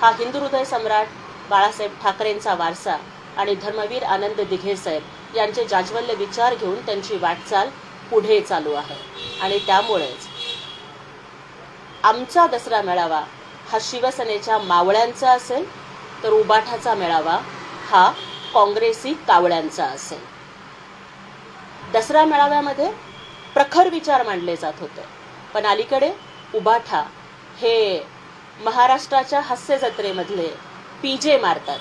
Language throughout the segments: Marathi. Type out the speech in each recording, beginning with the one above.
हा हिंदू हृदय सम्राट बाळासाहेब ठाकरेंचा वारसा आणि धर्मवीर आनंद दिघे साहेब यांचे जाज्वल्य विचार घेऊन त्यांची वाटचाल पुढे चालू आहे. आणि त्यामुळेच आमचा दसरा मेळावा हा शिवसेनेच्या मावळ्यांचा असेल तर उबाठाचा मेळावा हा काँग्रेसी कावळ्यांचा असेल. दसरा मेळाव्यामध्ये प्रखर विचार मांडले जात होते. पण अलीकडे उबाठा हे महाराष्ट्राच्या हास्य जत्रेमधले पीजे मारतात.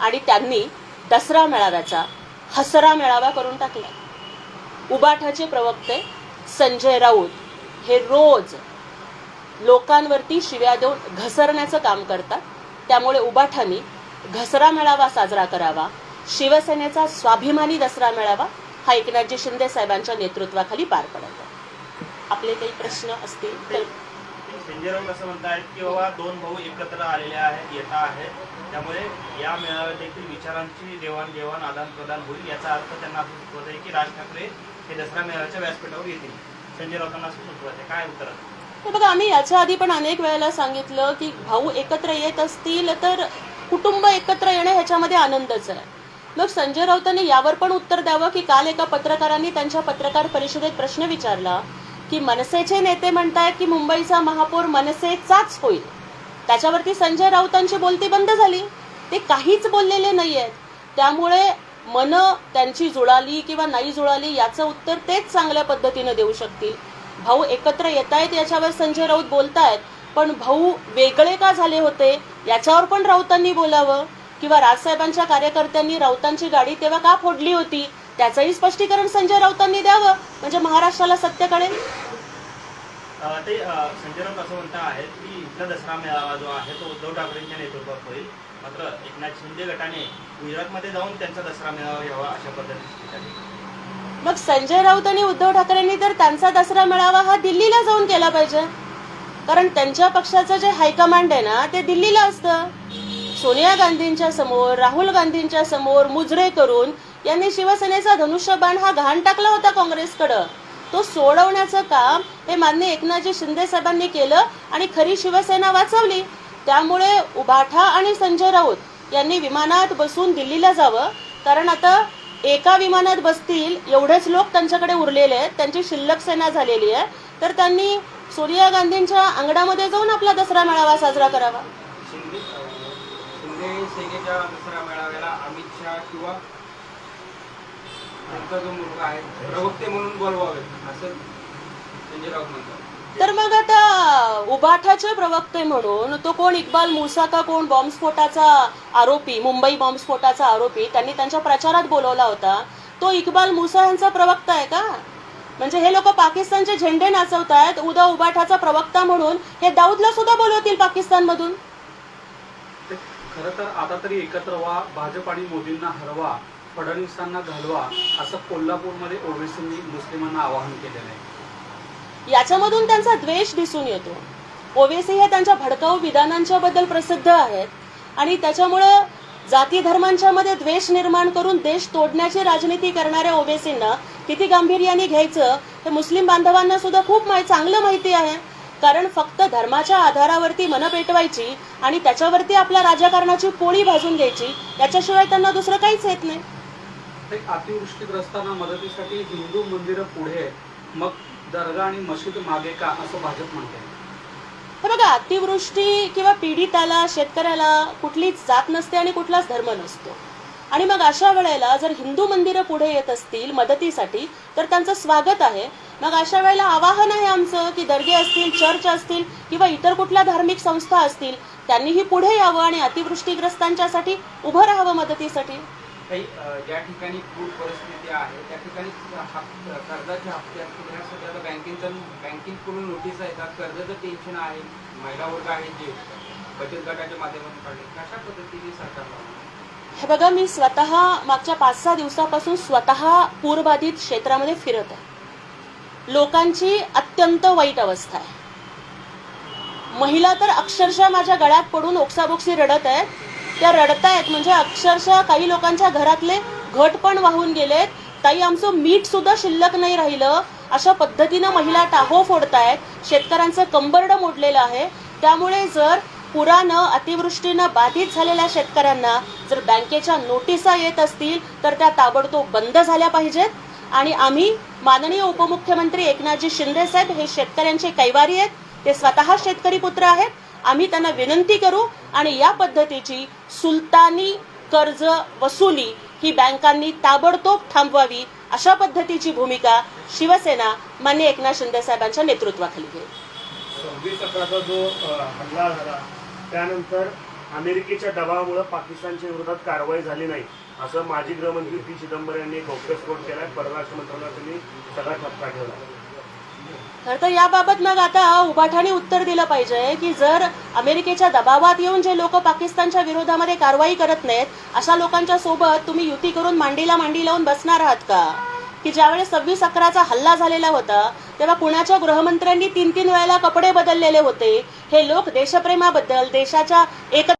आणि त्यांनी दसरा मेळाव्याचा हसरा मेळावा करून टाकला. उबाठाचे प्रवक्ते संजय राऊत हे रोज लोकांवरती शिव्या देऊन घसरण्याचं काम करतात. त्यामुळे उबाठानी घसरा मेळावा साजरा करावा. शिवसेनेचा स्वाभिमानी दसरा मेळावा हा एकनाथजी शिंदे साहेबांच्या नेतृत्वाखाली पार पडत आहे आपले काही प्रश्न असतील तर संजयराव असं म्हणतायत की बाबा दोन भाऊ एकत्र आलेले आहेत येत आहेत त्यामुळे या मेळाव्यात देखील विचारांची देवाणघेवाण आदान प्रदान होईल. याचा अर्थ त्यांना असं सुचवत आहे की राज ठाकरे हे दसरा मेळाव्याच्या व्यासपीठावर येतील. संजय राऊतांना असं सुचवत आहे. काय उत्तर तर हे बघा आम्ही याच्या आधी पण अनेक वेळेला सांगितलं की भाऊ एकत्र येत असतील तर कुटुंब एकत्र येणं ह्याच्यामध्ये आनंदच आहे. मग संजय राऊतांनी यावर पण उत्तर द्यावं की काल एका पत्रकारांनी त्यांच्या पत्रकार परिषदेत प्रश्न विचारला की मनसेचे नेते म्हणतायत की मुंबईचा महापौर मनसेचाच होईल. त्याच्यावरती संजय राऊतांची बोलती बंद झाली. ते काहीच बोललेले नाही आहेत त्यामुळे मन त्यांची जुळाली किंवा नाही जुळाली याचं उत्तर तेच चांगल्या पद्धतीनं देऊ शकतील. भाऊ एकत्र येत आहेत याच्यावर संजय राऊत बोलतायत पण भाऊ वेगळे का झाले होते याच्यावर पण राऊतांनी बोलावं? किंवा राजसाहेबांच्या कार्यकर्त्यांनी राऊतांची गाडी तेव्हा का फोडली होती? त्याचंही स्पष्टीकरण संजय राऊतांनी द्यावं? म्हणजे महाराष्ट्राला सत्य कळेल? ते संजय राऊत असं म्हणता आहेत की इथला दसरा मेळावा जो आहे तो उद्धव ठाकरेंच्या नेतृत्वात होईल. मात्र एकनाथ शिंदे गटाने गुजरातमध्ये जाऊन त्यांचा दसरा मेळावा घ्यावा अशा पद्धतीने मग संजय राऊत आणि उद्धव ठाकरेंनी तर त्यांचा दसरा मेळावा हा दिल्लीला जाऊन केला पाहिजे. कारण त्यांच्या पक्षाचं जे हायकमांड आहे ना ते दिल्लीला असतं. सोनिया गांधींच्या समोर राहुल गांधींच्या समोर मुजरे करून यांनी शिवसेनेचा धनुष्यबाण हा घाण टाकला होता काँग्रेसकडं. तो सोडवण्याचं काम हे मान्य एकनाथजी शिंदे साहेबांनी केलं आणि खरी शिवसेना वाचवली. त्यामुळे उभाठा आणि संजय राऊत यांनी विमानात बसून दिल्लीला जावं. कारण आता एका विमानात बसतील एवढेच लोक त्यांच्याकडे उरलेले आहेत. त्यांची शिल्लक सेना झालेली आहे. तर त्यांनी सोनिया गांधींच्या अंगणामध्ये जाऊन आपला दसरा मेळावा साजरा करावा. शिंदे शिंदे सेनेच्या दसरा मेळाव्याला अमित शहा किंवा त्यांचा जो मुलगा आहे प्रवक्ते म्हणून बोलवावे असं संजय राऊत म्हणतात. तर मग आता उबाठाचे प्रवक्ते म्हणून तो कोण इक्बाल मुसा का कोण बॉम्बस्फोटाचा आरोपी मुंबई बॉम्बस्फोटाचा आरोपी त्यांनी त्यांच्या प्रचारात बोलवला होता. तो इक्बाल मुसा यांचा प्रवक्ता आहे का? म्हणजे हे लोक पाकिस्तानचे झेंडे नाचवतायत उद्या उबाठाचा प्रवक्ता म्हणून हे दाऊदला सुद्धा बोलवतील पाकिस्तानमधून? खरं तर आता तरी एकत्र व्हा भाजप आणि मोदींना हरवा. फडणवीसांना घालवा असं कोल्हापूरमध्ये ओबीसींनी मुस्लिमांना आवाहन केलेलं आहे. याच्यामधून त्यांचा द्वेष दिसून येतो. ओवेसी हे त्यांच्या भडकाऊ विधानांच्या बद्दल प्रसिद्ध आहेत आणि त्याच्यामुळं जाती धर्मांच्या मध्ये द्वेष निर्माण करून देश तोडण्याची राजनीती करणाऱ्या ओवेसींना किती गांभीर्याने घ्यायचं हे मुस्लिम बांधवांना सुद्धा खूप चांगलं माहिती आहे. कारण फक्त धर्माच्या आधारावरती मन पेटवायची आणि त्याच्यावरती आपल्या राजकारणाची पोळी भाजून घ्यायची याच्याशिवाय त्यांना दुसरं काहीच येत नाही. ते अतिवृष्टीग्रस्तांना मदतीसाठी हिंदू मंदिरं पुढे मग दर्गा आणि मशीद मागे का असं भाजप म्हणते हे बघा अतिवृष्टी किंवा पीडिताला शेतकऱ्याला कुठलीच जात नसते आणि कुठलाच धर्म नसतो. आणि मग अशा वेळेला जर हिंदू मंदिरं पुढे येत असतील मदतीसाठी तर त्यांचं स्वागत आहे. मग अशा वेळेला आवाहन आहे आमचं की दर्गे असतील चर्च असतील किंवा इतर कुठल्या धार्मिक संस्था असतील त्यांनीही पुढे यावं आणि अतिवृष्टीग्रस्तांच्यासाठी उभं राहावं मदतीसाठी. काही ज्या ठिकाणी पूर परिस्थिती आहे त्या ठिकाणी हप- कर्जाचे हप्ते असतील ह्या बँकिंगकडून नोटीस येतात कर्जाचं टेन्शन आहे महिला वर्ग आहे जे बचत गटाच्या माध्यमातून काढले. कशा पद्धतीने सरकारला हे बघा मी स्वतः मागच्या पाच सहा दिवसापासून स्वतः पूरबाधित क्षेत्रामध्ये फिरत आहे. लोकांची अत्यंत वाईट अवस्था आहे. महिला तर अक्षरशः माझ्या गळ्यात पडून ओक्साबोक्सी रडत आहेत. त्या रडतायत. म्हणजे अक्षरशः काही लोकांच्या घरातले घट पण वाहून गेलेत. ताई आमचं मीठ सुद्धा शिल्लक नाही राहिलं. अशा पद्धतीनं महिला टाहो फोडतायत. शेतकऱ्यांचं कंबरडं मोडलेलं आहे. त्यामुळे जर पुरानं अतिवृष्टीनं बाधित झालेल्या शेतकऱ्यांना जर बँकेच्या नोटिसा येत असतील तर त्या ताबडतोब बंद झाल्या पाहिजेत. आणि आम्ही माननीय उपमुख्यमंत्री एकनाथजी शिंदे साहेब हे शेतकऱ्यांचे कैवारी आहेत. ते स्वतः शेतकरी पुत्र आहेत. आम्ही त्यांना विनंती करू आणि या पद्धतीची सुलतानी कर्ज वसुली ही बँकांनी ताबडतोब थांबवावी अशा पद्धतीची भूमिका शिवसेना मान्य एकनाथ शिंदे साहेबांच्या नेतृत्वाखाली घेईल. अकराचा जो हल्ला झाला त्यानंतर अमेरिकेच्या दबावामुळे पाकिस्तानच्या विरोधात कारवाई झाली नाही असं माजी गृहमंत्री पी चिदंबरम यांनी गौप्यस्फोट केला परराष्ट्र मंत्रालयाने सगळा ठपका ठेवला. खरं तर याबाबत मग आता उभाठाने उत्तर दिलं पाहिजे की जर अमेरिकेच्या दबावात येऊन जे लोक पाकिस्तानच्या विरोधामध्ये कारवाई करत नाहीत अशा लोकांच्या सोबत तुम्ही युती करून मांडीला मांडी लावून बसणार आहात का? की ज्यावेळेस सव्वीस अकराचा हल्ला झालेला होता तेव्हा पुण्याच्या गृहमंत्र्यांनी तीन तीन वेळेला कपडे बदललेले होते. हे लोक देशप्रेमाबद्दल देशाच्या एक